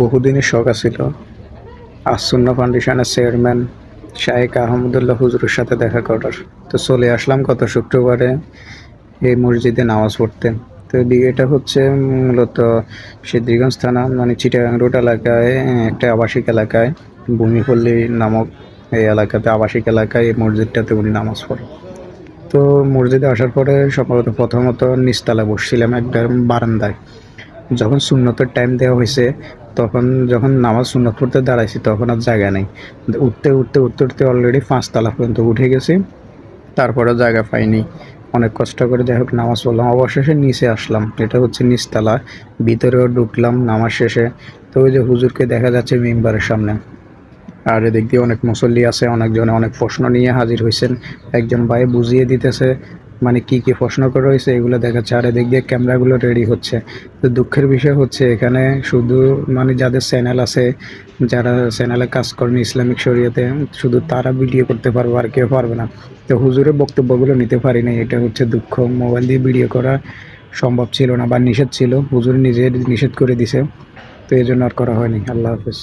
বহুদিনের শখ আছিল। আসন্ন ফাউন্ডেশনের চেয়ারম্যান শাহেক আহমদুল্লাহ হুজুরের সাথে দেখা করার। তো চলে আসলাম গত শুক্রবারে এই মসজিদে নামাজ পড়তে। তো এটা হচ্ছে মূলত সিদ্ধিগঞ্জ থানা মানে চিটাগাং রোড এলাকায়, একটা আবাসিক এলাকায়, ভূমিপল্লী নামক এই এলাকাতে আবাসিক এলাকায় এই মসজিদটাতে উনি নামাজ পড়েন তো মসজিদে আসার পরে সম্ভবত প্রথমত নিচতলা বসছিলাম একটা বারান্দায়। যখন সুন্নতের টাইম দেওয়া হয়েছে, তখন যখন নামাজ সুন্নত পড়তে দাঁড়াইছি, তখন আর জায়গা নেই। উঠতে উঠতে উঠতে উঠতে অলরেডি পাঁচতলা পর্যন্ত উঠে গেছি। তারপরে জায়গা পাইনি। অনেক কষ্ট করে যাই হোক, নামাজ পড়লাম। অবশেষে নিচে আসলাম। এটা হচ্ছে নিচতলা। ভিতরেও ঢুকলাম নামাজ শেষে। তো ওই যে হুজুরকে দেখা যাচ্ছে মেম্বারের সামনে। আর এদিক দিয়ে অনেক মুসল্লি আছে, অনেকজনে অনেক প্রশ্ন নিয়ে হাজির হয়েছেন একজন ভাই বুঝিয়ে দিতেছে মানে কি কি প্রশ্ন করে রয়েছে এগুলো দেখাচ্ছে। আর এদিক দিয়ে ক্যামেরাগুলো রেডি হচ্ছে। তো দুঃখের বিষয় হচ্ছে এখানে শুধু মানে যাদের চ্যানেল আছে, যারা চ্যানেলে কাজ করেন ইসলামিক শরীয়তে, শুধু তারা ভিডিও করতে পারবে আর কেউ পারবে না। তো হুজুরের বক্তব্যগুলো নিতে পারি না এটা হচ্ছে দুঃখ। মোবাইল দিয়ে ভিডিও করা সম্ভব ছিল না বা নিষেধ ছিল। হুজুর নিজে নিষেধ করে দিছে। তো এই জন্য আর করা হয়নি। আল্লাহ হাফেজ।